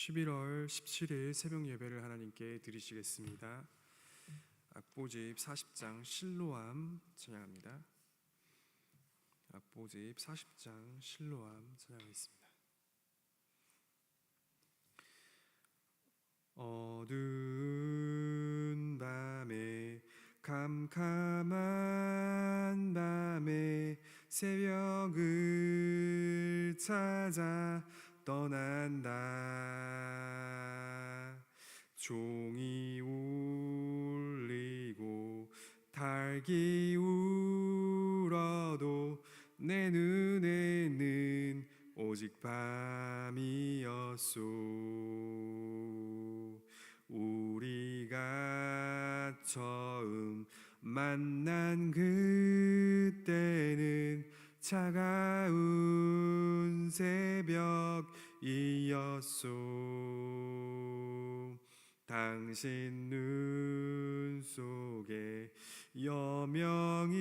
11월 17일 새벽 예배를 하나님께 드리시겠습니다. 악보집 40장 실로암 찬양합니다. 악보집 40장 실로암 찬양하겠습니다. 어두운 밤에 캄캄한 밤에 새벽을 찾아 떠난다. 종이 울리고 닭이 울어도 내 눈에는 오직 밤이었소. 우리가 처음 만난 그때는 차가운 새벽이었소 당신 눈 속에 여명이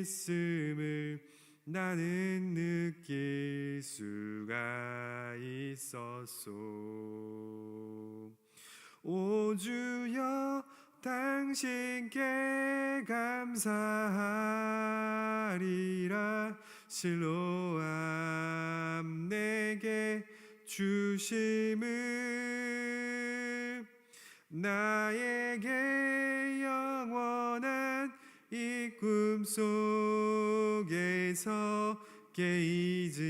있음을 나는 느낄 수가 있었소. 오 주여 당신께 감사하리라. 실로암 내게 주심을 나에게 영원한 이 꿈속에서 깨이지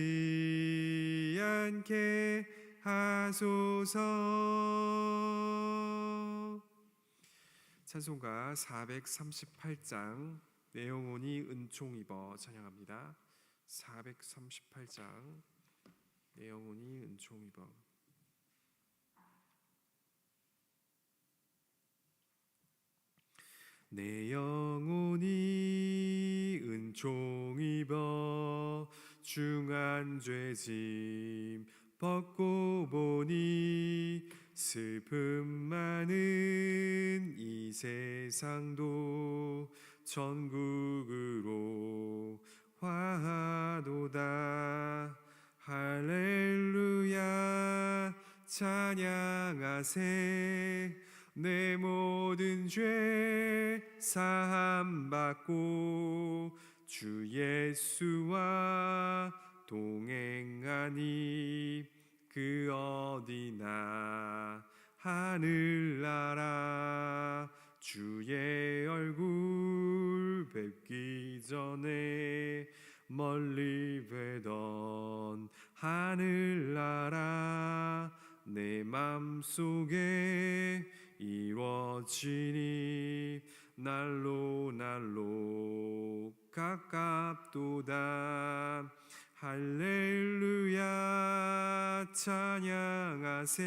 않게 하소서 찬송가 438장 내 영혼이 은총 입어 찬양합니다. 438장 내 영혼이 은총 입어 내 영혼이 은총 입어 중한 죄짐 벗고 보니 슬픔 많은 이 세상도 천국으로 화하도다 할렐루야 찬양하세. 내 모든 죄 사함 받고 주 예수와 동행하니 그 어디나 하늘나라. 주의 얼굴 뵙기 전에 멀리 뵈던 하늘나라 내 맘속에 이루어지니 날로 날로 가깝도다. 할렐루야 찬양하세.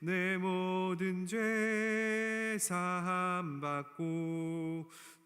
내 모든 죄 사함 받고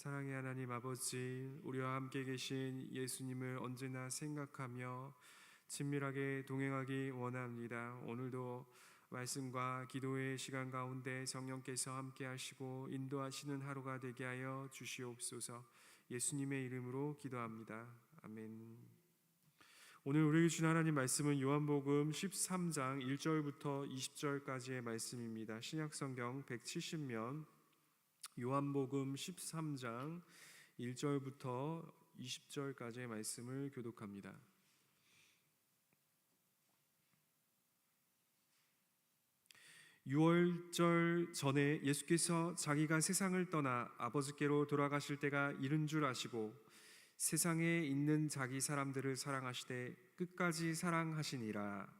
사랑의 하나님 아버지 우리와 함께 계신 예수님을 언제나 생각하며 친밀하게 동행하기 원합니다. 오늘도 말씀과 기도의 시간 가운데 성령께서 함께 하시고 인도하시는 하루가 되게 하여 주시옵소서. 예수님의 이름으로 기도합니다. 아멘. 오늘 우리에게 주신 하나님 말씀은 요한복음 13장 1절부터 20절까지의 말씀입니다. 신약 성경 170면 요한복음 13장 1절부터 20절까지의 말씀을 교독합니다. 유월절 전에 예수께서 자기가 세상을 떠나 아버지께로 돌아가실 때가 이른 줄 아시고 세상에 있는 자기 사람들을 사랑하시되 끝까지 사랑하시니라.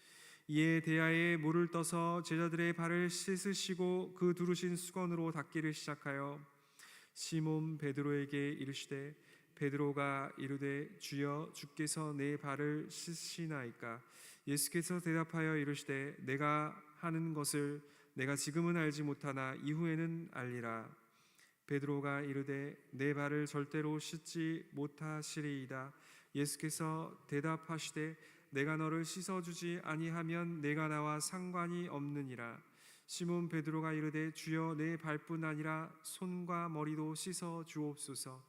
이에 대야에 물을 떠서 제자들의 발을 씻으시고 그 두르신 수건으로 닦기를 시작하여 시몬 베드로에게 이르시되 베드로가 이르되 주여 주께서 내 발을 씻으시나이까? 예수께서 대답하여 이르시되 내가 하는 것을 내가 지금은 알지 못하나 이후에는 알리라. 베드로가 이르되 내 발을 절대로 씻지 못하시리이다. 예수께서 대답하시되 내가 너를 씻어 주지 아니하면 내가 나와 상관이 없느니라. 시몬 베드로가 이르되 주여 내 발뿐 아니라 손과 머리도 씻어 주옵소서.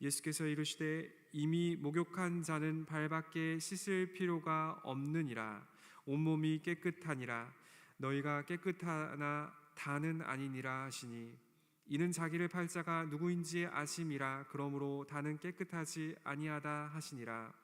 예수께서 이르시되 이미 목욕한 자는 발밖에 씻을 필요가 없느니라. 온몸이 깨끗하니라. 너희가 깨끗하나 다는 아니니라 하시니. 이는 자기를 팔 자가 누구인지 아심이라. 그러므로 다는 깨끗하지 아니하다 하시니라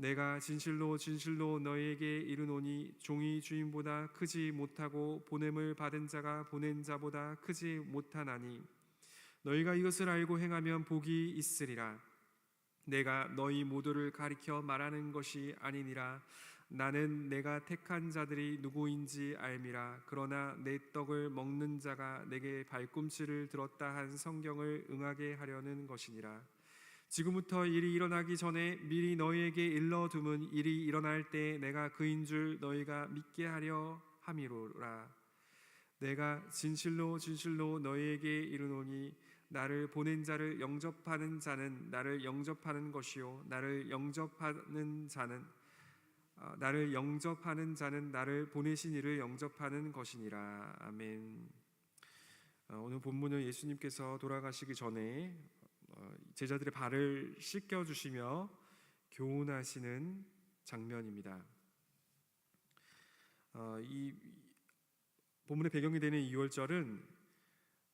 내가 진실로 진실로 너희에게 이르노니 종이 주인보다 크지 못하고 보냄을 받은 자가 보낸 자보다 크지 못하나니 너희가 이것을 알고 행하면 복이 있으리라. 내가 너희 모두를 가리켜 말하는 것이 아니니라. 나는 내가 택한 자들이 누구인지 알미라. 그러나 내 떡을 먹는 자가 내게 발꿈치를 들었다 한 성경을 응하게 하려는 것이니라 지금부터 일이 일어나기 전에 미리 너희에게 일러둠은 일이 일어날 때 내가 그인 줄 너희가 믿게 하려 함이로라 내가 진실로 진실로 너희에게 이르노니 나를 보낸 자를 영접하는 자는 나를 영접하는 것이요 나를 영접하는 자는 어, 나를 영접하는 자는 나를 보내신 이를 영접하는 것이니라 아멘. 어, 오늘 본문은 예수님께서 돌아가시기 전에 어, 제자들의 발을 씻겨 주시며 교훈하시는 장면입니다. 어, 이 본문의 배경이 되는 2월절은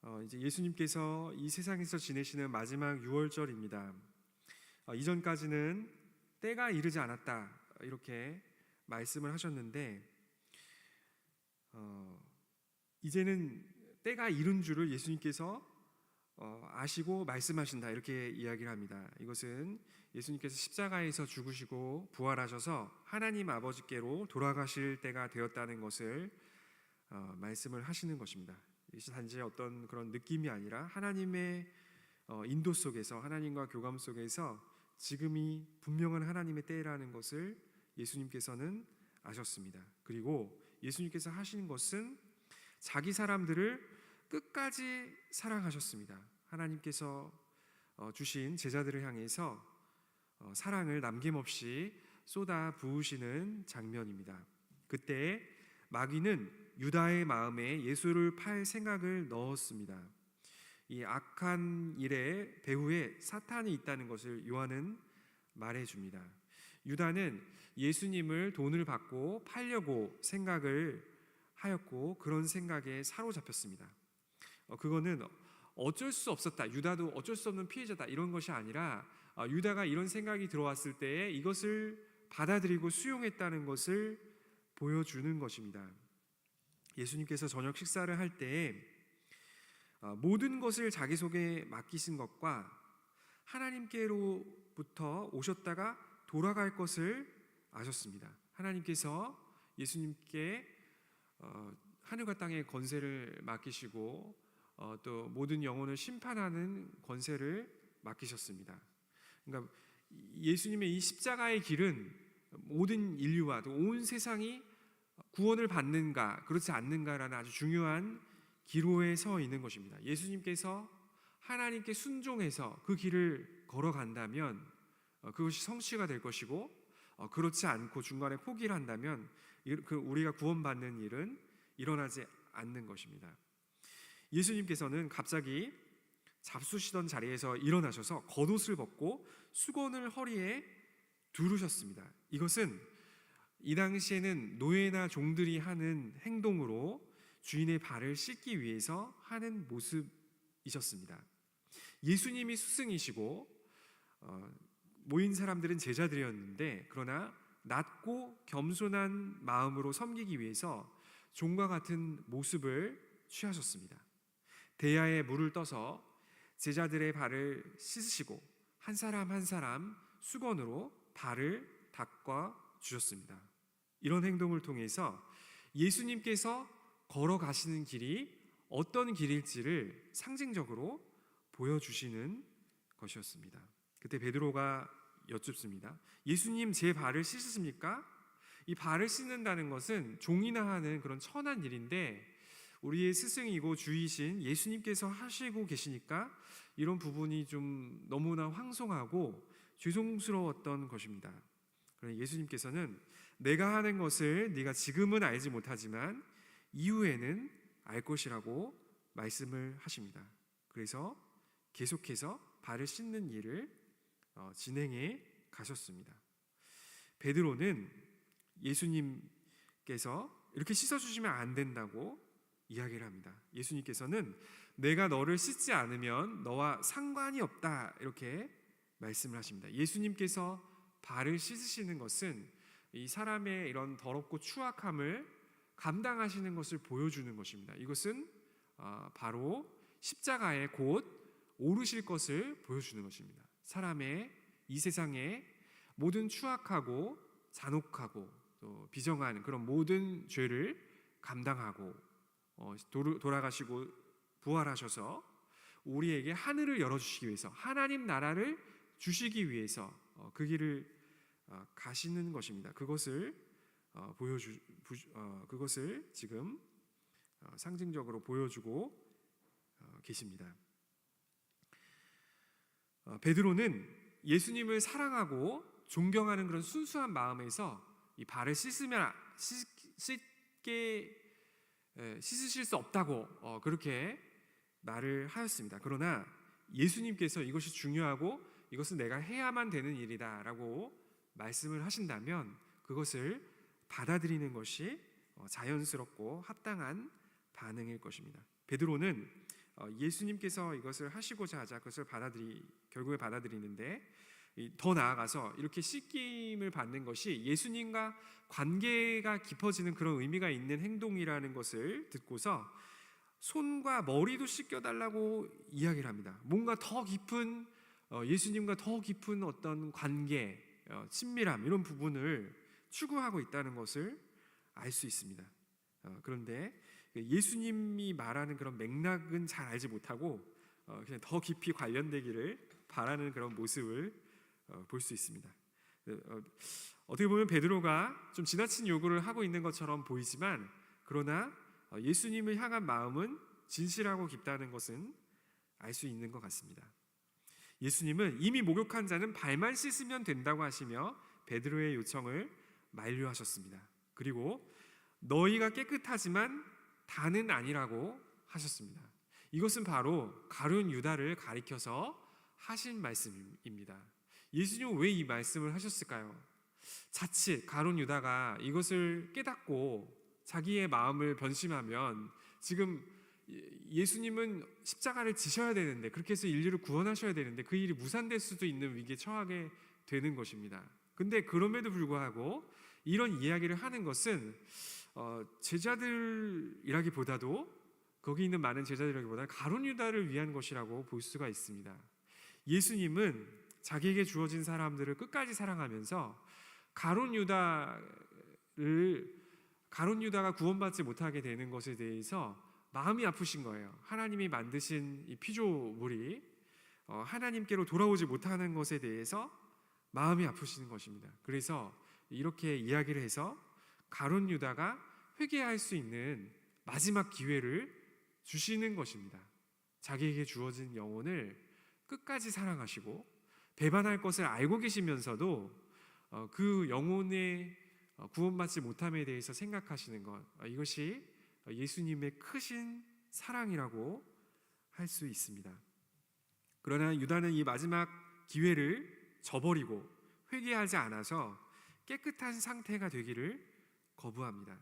어, 이제 예수님께서 이 세상에서 지내시는 마지막 6월절입니다. 이전까지는 때가 이르지 않았다 이렇게 말씀을 하셨는데 이제는 때가 이른 줄을 예수님께서 어, 아시고 말씀하신다 이렇게 이야기를 합니다. 이것은 예수님께서 십자가에서 죽으시고 부활하셔서 하나님 아버지께로 돌아가실 때가 되었다는 것을 어, 말씀을 하시는 것입니다. 이것이 단지 어떤 그런 느낌이 아니라 하나님의 어, 인도 속에서 하나님과 교감 속에서 지금이 분명한 하나님의 때라는 것을 예수님께서는 아셨습니다. 그리고 예수님께서 하시는 것은 자기 사람들을 끝까지 사랑하셨습니다. 하나님께서 어, 주신 제자들을 향해서 어, 사랑을 남김없이 쏟아 부으시는 장면입니다. 그때 마귀는 유다의 마음에 예수를 팔 생각을 넣었습니다. 이 악한 일의 배후에 사탄이 있다는 것을 요한은 말해줍니다. 유다는 예수님을 돈을 받고 팔려고 생각을 하였고 그런 생각에 사로잡혔습니다. 어, 그거는 어쩔 수 없었다. 유다도 어쩔 수 없는 피해자다. 이런 것이 아니라 어, 유다가 이런 생각이 들어왔을 때에 이것을 받아들이고 수용했다는 것을 보여주는 것입니다. 예수님께서 저녁 식사를 할때 어, 모든 것을 자기 속에 맡기신 것과 하나님께로부터 오셨다가 돌아갈 것을 아셨습니다. 하나님께서 예수님께 하늘과 땅의 권세를 맡기시고 어, 또 모든 영혼을 심판하는 권세를 맡기셨습니다. 그러니까 예수님의 이 십자가의 길은 모든 인류와 또온 세상이 구원을 받는가 그렇지 않는가라는 아주 중요한 기로에 서 있는 것입니다. 예수님께서 하나님께 순종해서 그 길을 걸어간다면 어, 그것이 성취가 될 것이고 어, 그렇지 않고 중간에 포기를 한다면 이- 그 우리가 구원받는 일은 일어나지 않는 것입니다. 예수님께서는 갑자기 잡수시던 자리에서 일어나셔서 겉옷을 벗고 수건을 허리에 두르셨습니다. 이것은 이 당시에는 노예나 종들이 하는 행동으로 주인의 발을 씻기 위해서 하는 모습이셨습니다. 예수님이 스승이시고 어, 모인 사람들은 제자들이었는데 그러나 낮고 겸손한 마음으로 섬기기 위해서 종과 같은 모습을 취하셨습니다. 대야에 물을 떠서 제자들의 발을 씻으시고 한 사람 한 사람 수건으로 발을 닦아 주셨습니다. 이런 행동을 통해서 예수님께서 걸어가시는 길이 어떤 길일지를 상징적으로 보여주시는 것이었습니다. 그때 베드로가 여쭙습니다. 예수님 제 발을 씻으십니까? 이 발을 씻는다는 것은 종이나 하는 그런 천한 일인데 우리의 스승이고 주이신 예수님께서 하시고 계시니까 이런 부분이 좀 너무나 황송하고 죄송스러웠던 것입니다. 그러나 예수님께서는 내가 하는 것을 네가 지금은 알지 못하지만 이후에는 알 것이라고 말씀을 하십니다. 그래서 계속해서 발을 씻는 일을 어, 진행해 가셨습니다. 베드로는 예수님께서 이렇게 씻어 주시면 안 된다고 이야기를 합니다. 예수님께서는 내가 너를 씻지 않으면 너와 상관이 없다 이렇게 말씀을 하십니다. 예수님께서 발을 씻으시는 것은 이 사람의 이런 더럽고 추악함을 감당하시는 것을 보여주는 것입니다. 이것은 어, 바로 십자가에 곧 오르실 것을 보여주는 것입니다. 사람의 이 세상의 모든 추악하고 잔혹하고 또 비정한 그런 모든 죄를 감당하고 돌아가시고 부활하셔서 우리에게 하늘을 열어주시기 위해서 하나님 나라를 주시기 위해서 어, 그 길을 어, 가시는 것입니다. 그것을 어, 보여주 부, 어, 그것을 지금 어, 상징적으로 보여주고 어, 계십니다. 어, 베드로는 예수님을 사랑하고 존경하는 그런 순수한 마음에서 이 발을 씻으면 씻, 씻게 에, 씻으실 수 없다고 어, 그렇게 말을 하였습니다. 그러나 예수님께서 이것이 중요하고 이것은 내가 해야만 되는 일이다라고 말씀을 하신다면 그것을 받아들이는 것이 어, 자연스럽고 합당한 반응일 것입니다. 베드로는 어, 예수님께서 이것을 하시고자 하자 그것을 받아들이 결국에 받아들이는데 이, 더 나아가서 이렇게 씻김을 받는 것이 예수님과 관계가 깊어지는 그런 의미가 있는 행동이라는 것을 듣고서 손과 머리도 씻겨달라고 이야기를 합니다. 뭔가 더 깊은 어, 예수님과 더 깊은 어떤 관계, 어, 친밀함 이런 부분을 추구하고 있다는 것을 알 수 있습니다. 어, 그런데 예수님이 말하는 그런 맥락은 잘 알지 못하고 어, 그냥 더 깊이 관련되기를 바라는 그런 모습을 어, 볼 수 있습니다. 어, 어떻게 보면 베드로가 좀 지나친 요구를 하고 있는 것처럼 보이지만 그러나 어, 예수님을 향한 마음은 진실하고 깊다는 것은 알 수 있는 것 같습니다. 예수님은 이미 목욕한 자는 발만 씻으면 된다고 하시며 베드로의 요청을 만류하셨습니다. 그리고 너희가 깨끗하지만 다는 아니라고 하셨습니다. 이것은 바로 가룟 유다를 가리켜서 하신 말씀입니다. 예수님은 왜 이 말씀을 하셨을까요? 자칫 가룟 유다가 이것을 깨닫고 자기의 마음을 변심하면 지금 예수님은 십자가를 지셔야 되는데 그렇게 해서 인류를 구원하셔야 되는데 그 일이 무산될 수도 있는 위기에 처하게 되는 것입니다. 근데 그럼에도 불구하고 이런 이야기를 하는 것은 어, 제자들이라기보다도 거기 있는 많은 제자들이라기보다 가룟 유다를 위한 것이라고 볼 수가 있습니다. 예수님은 자기에게 주어진 사람들을 끝까지 사랑하면서 가룟 유다를 가룟 유다가 구원받지 못하게 되는 것에 대해서 마음이 아프신 거예요. 하나님이 만드신 이 피조물이 어, 하나님께로 돌아오지 못하는 것에 대해서 마음이 아프시는 것입니다. 그래서 이렇게 이야기를 해서 가론 유다가 회개할 수 있는 마지막 기회를 주시는 것입니다. 자기에게 주어진 영혼을 끝까지 사랑하시고 배반할 것을 알고 계시면서도 어, 그 영혼의 어, 구원받지 못함에 대해서 생각하시는 것 어, 이것이 예수님의 크신 사랑이라고 할 수 있습니다. 그러나 유다는 이 마지막 기회를 저버리고 회개하지 않아서 깨끗한 상태가 되기를 거부합니다.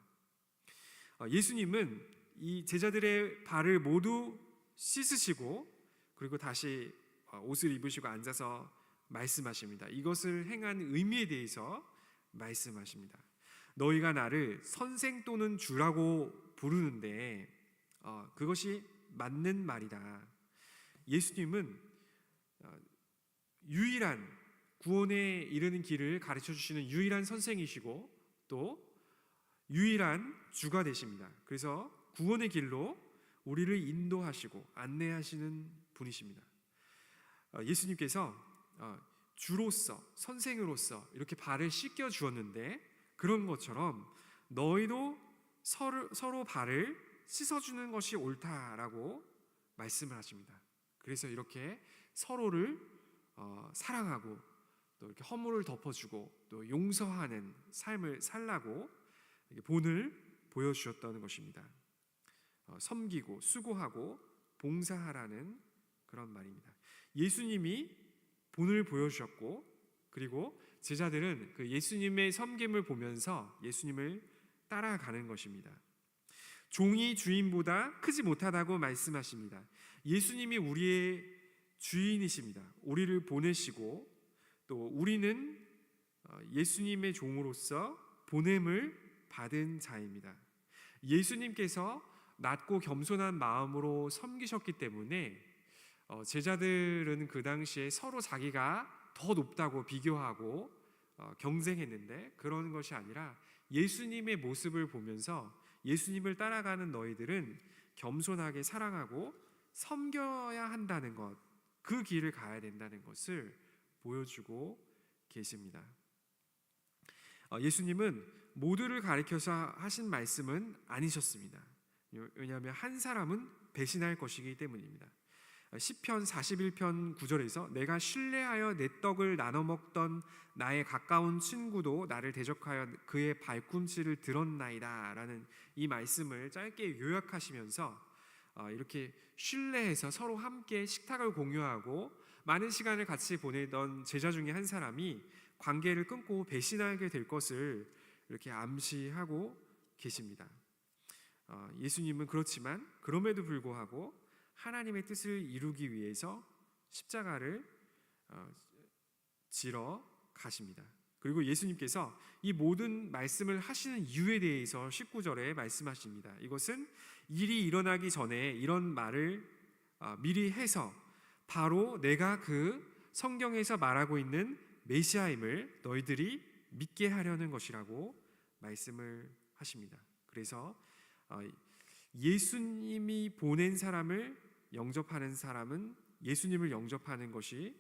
어, 예수님은 이 제자들의 발을 모두 씻으시고 그리고 다시 어, 옷을 입으시고 앉아서 말씀하십니다. 이것을 행한 의미에 대해서 말씀하십니다. 너희가 나를 선생 또는 주라고 부르는데 어, 그것이 맞는 말이다. 예수님은 어, 유일한 구원에 이르는 길을 가르쳐 주시는 유일한 선생이시고 또 유일한 주가 되십니다. 그래서 구원의 길로 우리를 인도하시고 안내하시는 분이십니다. 어, 예수님께서 어, 주로서 선생으로서 이렇게 발을 씻겨 주었는데 그런 것처럼 너희도 서로, 서로 발을 씻어주는 것이 옳다라고 말씀을 하십니다. 그래서 이렇게 서로를 어, 사랑하고 또 이렇게 허물을 덮어주고 또 용서하는 삶을 살라고 본을 보여주셨다는 것입니다. 어, 섬기고 수고하고 봉사하라는 그런 말입니다. 예수님이 본을 보여주셨고 그리고 제자들은 그 예수님의 섬김을 보면서 예수님을 따라가는 것입니다. 종이 주인보다 크지 못하다고 말씀하십니다. 예수님이 우리의 주인이십니다. 우리를 보내시고 또 우리는 어, 예수님의 종으로서 보냄을 받은 자입니다. 예수님께서 낮고 겸손한 마음으로 섬기셨기 때문에 어, 제자들은 그 당시에 서로 자기가 더 높다고 비교하고 어, 경쟁했는데 그런 것이 아니라 예수님의 모습을 보면서 예수님을 따라가는 너희들은 겸손하게 사랑하고 섬겨야 한다는 것, 그 길을 가야 된다는 것을 보여주고 계십니다. 어, 예수님은 모두를 가리켜서 하신 말씀은 아니셨습니다. 왜냐하면 한 사람은 배신할 것이기 때문입니다. 시편 41편 9절에서 내가 신뢰하여 내 떡을 나눠 먹던 나의 가까운 친구도 나를 대적하여 그의 발꿈치를 들었나이다라는 이 말씀을 짧게 요약하시면서 어, 이렇게 신뢰해서 서로 함께 식탁을 공유하고 많은 시간을 같이 보내던 제자 중에 한 사람이 관계를 끊고 배신하게 될 것을 이렇게 암시하고 계십니다. 어, 예수님은 그렇지만 그럼에도 불구하고 하나님의 뜻을 이루기 위해서 십자가를 어, 지러 가십니다. 그리고 예수님께서 이 모든 말씀을 하시는 이유에 대해서 19절에 말씀하십니다. 이것은 일이 일어나기 전에 이런 말을 어, 미리 해서 바로 내가 그 성경에서 말하고 있는 메시아임을 너희들이 믿게 하려는 것이라고 말씀을 하십니다. 그래서 어, 예수님이 보낸 사람을 영접하는 사람은 예수님을 영접하는 것이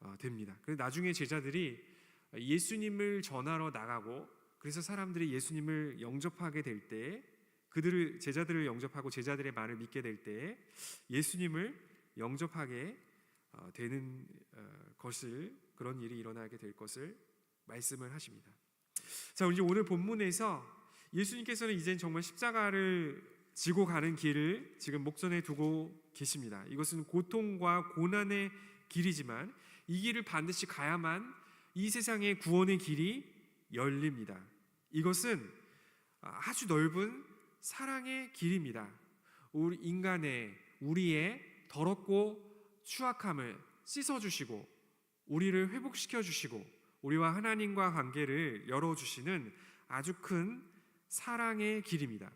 어, 됩니다. 그래서 나중에 제자들이 예수님을 전하러 나가고 그래서 사람들이 예수님을 영접하게 될 때 그들을 제자들을 영접하고 제자들의 말을 믿게 될 때 예수님을 영접하게 어, 되는 어, 것을 그런 일이 일어나게 될 것을 말씀을 하십니다. 자, 이제 오늘 본문에서 예수님께서는 이제 정말 십자가를 지고 가는 길을 지금 목전에 두고 계십니다. 이것은 고통과 고난의 길이지만 이 길을 반드시 가야만 이 세상의 구원의 길이 열립니다. 이것은 아주 넓은 사랑의 길입니다. 우리 인간의 우리의 더럽고 추악함을 씻어 주시고 우리를 회복시켜 주시고 우리와 하나님과 관계를 열어 주시는 아주 큰 사랑의 길입니다.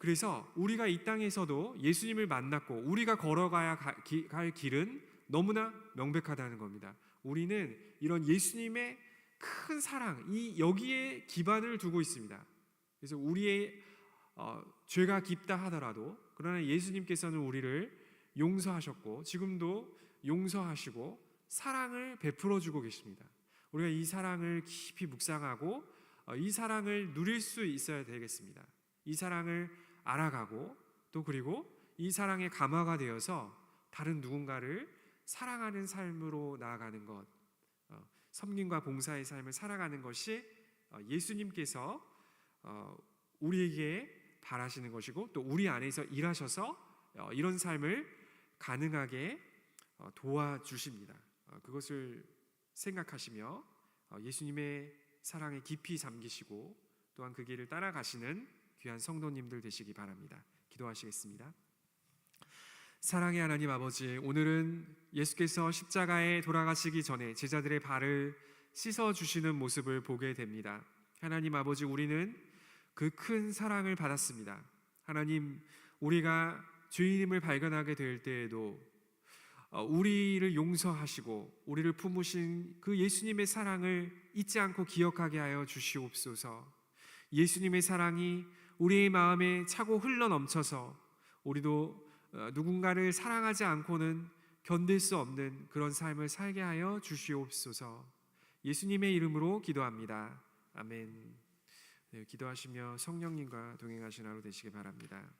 그래서 우리가 이 땅에서도 예수님을 만났고 우리가 걸어가야 갈 길은 너무나 명백하다는 겁니다. 우리는 이런 예수님의 큰 사랑, 이 여기에 기반을 두고 있습니다. 그래서 우리의 어, 죄가 깊다 하더라도 그러나 예수님께서는 우리를 용서하셨고 지금도 용서하시고 사랑을 베풀어 주고 계십니다. 우리가 이 사랑을 깊이 묵상하고 어, 이 사랑을 누릴 수 있어야 되겠습니다. 이 사랑을 알아가고 또 그리고 이 사랑의 감화가 되어서 다른 누군가를 사랑하는 삶으로 나아가는 것, 어, 섬김과 봉사의 삶을 살아가는 것이 어, 예수님께서 어, 우리에게 바라시는 것이고 또 우리 안에서 일하셔서 어, 이런 삶을 가능하게 어, 도와주십니다. 어, 그것을 생각하시며 어, 예수님의 사랑에 깊이 잠기시고 또한 그 길을 따라가시는 귀한 성도님들 되시기 바랍니다. 기도하시겠습니다. 사랑의 하나님 아버지, 오늘은 예수께서 십자가에 돌아가시기 전에 제자들의 발을 씻어 주시는 모습을 보게 됩니다. 하나님 아버지, 우리는 그 큰 사랑을 받았습니다. 하나님, 우리가 죄인임을 발견하게 될 때에도 어, 우리를 용서하시고 우리를 품으신 그 예수님의 사랑을 잊지 않고 기억하게 하여 주시옵소서. 예수님의 사랑이 우리의 마음에 차고 흘러 넘쳐서 우리도 어, 누군가를 사랑하지 않고는 견딜 수 없는 그런 삶을 살게 하여 주시옵소서. 예수님의 이름으로 기도합니다. 아멘. 네, 기도하시며 성령님과 동행하신 하루 되시기 바랍니다.